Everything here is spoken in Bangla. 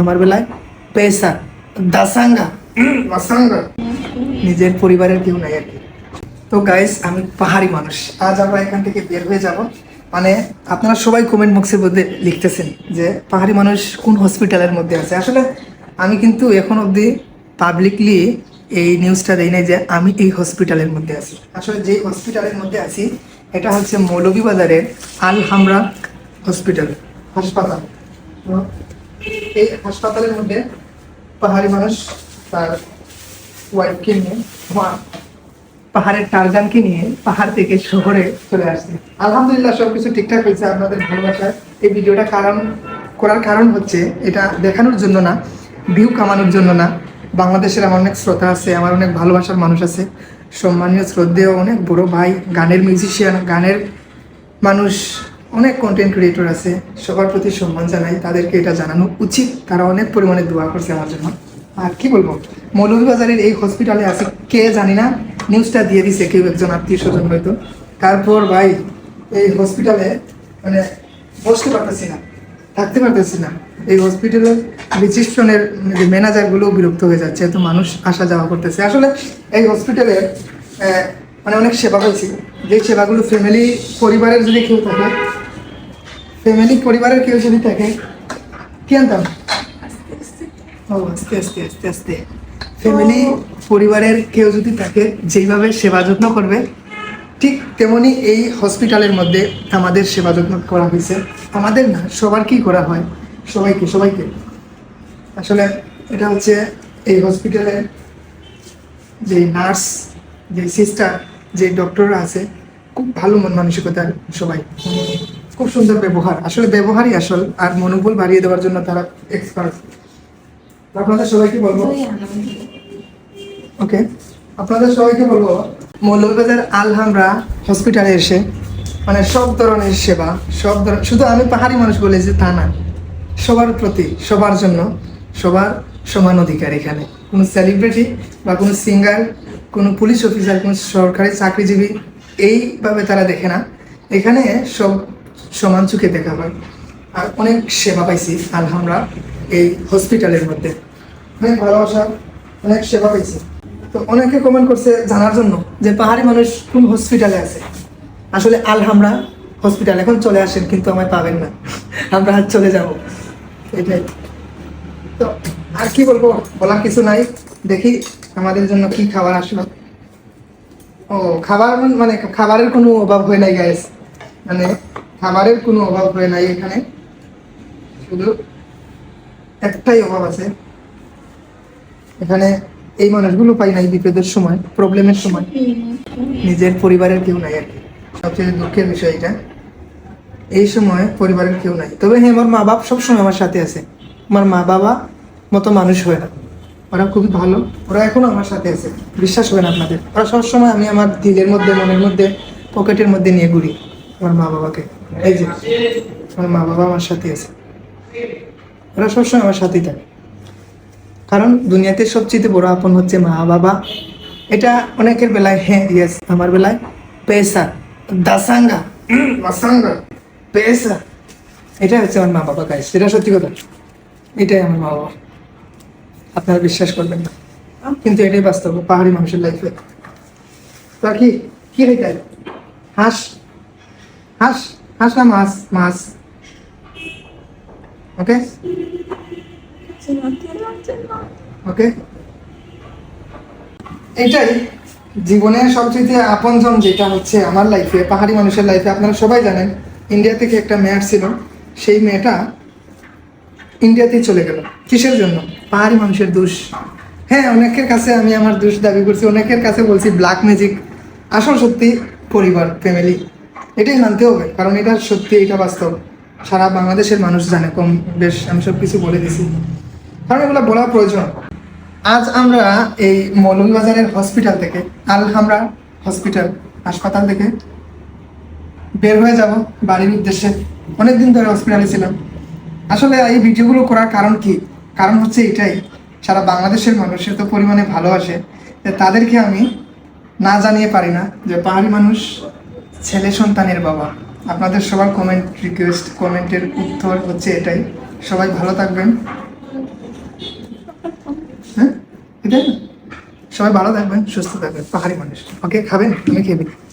আমার বেলায় পেসা দাসাঙ্গা। মাসাঙ্গা নিজের পরিবারের কেউ নাই আর কি। তো গাইস আমি পাহাড়ি মানুষ। আজ আমরা এখান থেকে বের হয়ে যাব। মানে আপনারা সবাই কমেন্ট বক্সের মধ্যে লিখতেছেন যে পাহাড়ি মানুষ কোন হসপিটালের মধ্যে আছে? আসলে আমি কিন্তু এখন অবধি পাবলিকলি এই নিউজটা দেই নাই যে আমি এই হসপিটালের মধ্যে আছি। আসলে যে হসপিটালের মধ্যে আছি এটা হচ্ছে মৌলভীবাজারের আল হামরা হসপিটাল হাসপাতাল এই হাসপাতালের মধ্যে পাহাড়ি মানুষ তার ওয়াইফকে নিয়ে পাহাড়ের টারজানকে নিয়ে পাহাড় থেকে শহরে চলে আসছে। আলহামদুলিল্লাহ সবকিছু ঠিকঠাক হয়েছে, আপনাদের ভালোবাসায় এই ভিডিওটা কারণ, করার কারণ হচ্ছে এটা দেখানোর জন্য না ভিউ কামানোর জন্য না। বাংলাদেশের আমার অনেক শ্রোতা আছে, আমার অনেক ভালোবাসার মানুষ আছে, সম্মানীয়, শ্রদ্ধেয়, অনেক বড় ভাই, গানের মিউজিশিয়ান গানের মানুষ। অনেক কন্টেন্ট ক্রিয়েটর আছে, সবার প্রতি সম্মান জানাই, তাদেরকে এটা জানানো উচিত। তারা অনেক পরিমাণে দোয়া করছে আমার জন্য। আর কি বলব, মৌলভীবাজারের এই হসপিটালে আছে, কে জানি না নিউজটা দিয়ে দিছে কেউ একজন আত্মীয় স্বজন হয়তো। তারপর ভাই, এই হসপিটালে মানে বসতে পারতেছি না, থাকতে পারতেছি না। এই হসপিটালের রিসিপশনের যে ম্যানেজারগুলো বিরক্ত হয়ে যাচ্ছে, এত মানুষ আসা যাওয়া করতেছে। আসলে এই হসপিটালে মানে অনেক সেবা পাইছি। যে সেবাগুলো ফ্যামিলি পরিবারের যদি কেউ থাকে ফ্যামিলি পরিবারের কেউ যদি থাকে কি আনতাম? ও আস্তে আস্তে আস্তে আস্তে। ফ্যামিলি পরিবারের কেউ যদি থাকে যেইভাবে সেবা যত্ন করবে ঠিক তেমনি এই হসপিটালের মধ্যে আমাদের সেবা যত্ন করা হয়েছে। আমাদের না সবার কি করা হয়? সবাইকে সবাইকে। আসলে এটা হচ্ছে এই হসপিটালে যে নার্স যে সিস্টার যে ডক্টররা আছে খুব ভালো মন মানসিকতার সবাই। খুব সুন্দর ব্যবহার। আসলে ব্যবহারই আসল আর মনোবল বাড়িয়ে দেওয়ার জন্য তারা এক্সপার্ট আপনাদের সবাইকে বলব ওকে আপনাদের সবাইকে বলব মৌলভীবাজার আলহামরা হসপিটালে এসে মানে সব ধরনের সেবা সব ধরনের শুধু আমি পাহাড়ি মানুষ বলে যে তা না। সবার প্রতি সবার জন্য সবার সমান অধিকার এখানে। কোনো সেলিব্রিটি বা কোনো সিঙ্গার কোনো পুলিশ অফিসার কোনো সরকারি চাকরিজীবী এইভাবে তারা দেখে না। এখানে সব সমান চোখে দেখা হয়। আর অনেক সেবা পাইছি আলহামরা এই হসপিটালের মধ্যে। অনেক ভালোবাসা, অনেক সেবা পাইছি। তো অনেকে কমেন্ট করছে জানার জন্য যে পাহাড়ি মানুষ কোন হসপিটালে আছে? আসলে আলহামরা হসপিটাল এখন চলে আসেন, কিন্তু আমায় পাবেন না। আমরা আজ চলে যাব। এটাই। তো আর কি বলব? বলার কিছু নাই। দেখি আমাদের জন্য কি খাবার আসলো। ও, খাবার মানে খাবারের কোনো অভাব হয়ে নাই গাইস মানে খাবারের কোনো অভাব হয় নাই এখানে। শুধু একটাই অভাব আছে। এখানে এই মানুষগুলো পাই নাই বিপদের সময়, প্রবলেমের সময়। নিজের পরিবারের কেউ নাই আর কি। সবচেয়ে দুঃখের বিষয় এটা। এই সময় পরিবারের কেউ নাই। তবে হ্যাঁ আমার মা বাপ সবসময় আমার সাথে আছে। আমার মা বাবা মতো মানুষ হয় না। ওরা খুবই ভালো। ওরা এখনও আমার সাথে আছে। বিশ্বাস হয় না আপনাদের। ওরা সবসময় আমি আমার দিলের মধ্যে, মনের মধ্যে, পকেটের মধ্যে নিয়ে ঘুরি। আমার মা বাবাকে। আমার মা বাবা আমার সাথে আছে। ওরা সবসময় আমার সাথেই থাকে। কারণ দুনিয়াতে সবচেয়ে বড় আপন হচ্ছে মা বাবা। এটা অনেকের বেলায় হ্যাঁ ইয়েস আমার বেলায়। পেসা দাসাঙ্গা, মাসাঙ্গা পেসা এটা হচ্ছে আমার মা বাবা গাইস এটা সত্যি কথা। এটাই আমার মা বাবা। আপনারা বিশ্বাস করবেন না। কিন্তু এটাই বাস্তব, পাহাড়ি মানুষের লাইফে তা কি? হইতাই হাঁস? হাঁস? হাঁস না মাছ মাছ ওকে ওকে এটাই জীবনের সবচেয়ে আপনজন যেটা হচ্ছে আমার লাইফে পাহাড়ি মানুষের লাইফে আপনারা সবাই জানেন ইন্ডিয়া থেকে একটা মেয়ে ছিল। সেই মেয়েটা ইন্ডিয়াতেই চলে গেল। কিসের জন্য? পাহাড়ি মানুষের দোষ। হ্যাঁ অনেকের কাছে আমি আমার দোষ দাবি করছি অনেকের কাছে বলছি ব্ল্যাক ম্যাজিক আসল সত্যি পরিবার ফ্যামিলি এটাই মানতে হবে, কারণ এটা সত্যি, এটা বাস্তব। সারা বাংলাদেশের মানুষ জানে, কম, বেশ, আমি সব কিছু বলে দিছি। কারণ এগুলো বলা প্রয়োজন। আজ আমরা এই মৌলভীবাজারের হসপিটাল থেকে, আলহামরা হসপিটাল হাসপাতাল থেকে বের হয়ে যাব বাড়ির উদ্দেশ্যে। অনেকদিন ধরে হসপিটালে ছিলাম। আসলে এই ভিডিওগুলো করার কারণ কি? কারণ হচ্ছে এটাই। সারা বাংলাদেশের মানুষ এত পরিমাণে ভালোবাসে যে তাদেরকে আমি না জানিয়ে পারি না যে পাহাড়ি মানুষ ছেলে সন্তানের বাবা। আপনাদের সবার কমেন্ট রিকোয়েস্ট কমেন্টের উত্তর হচ্ছে এটাই। সবাই ভালো থাকবেন। হ্যাঁ? এটাই সবাই ভালো থাকবেন, সুস্থ থাকবেন। পাহাড়ি মানুষ। ওকে খাবেন? তুমি খেয়ে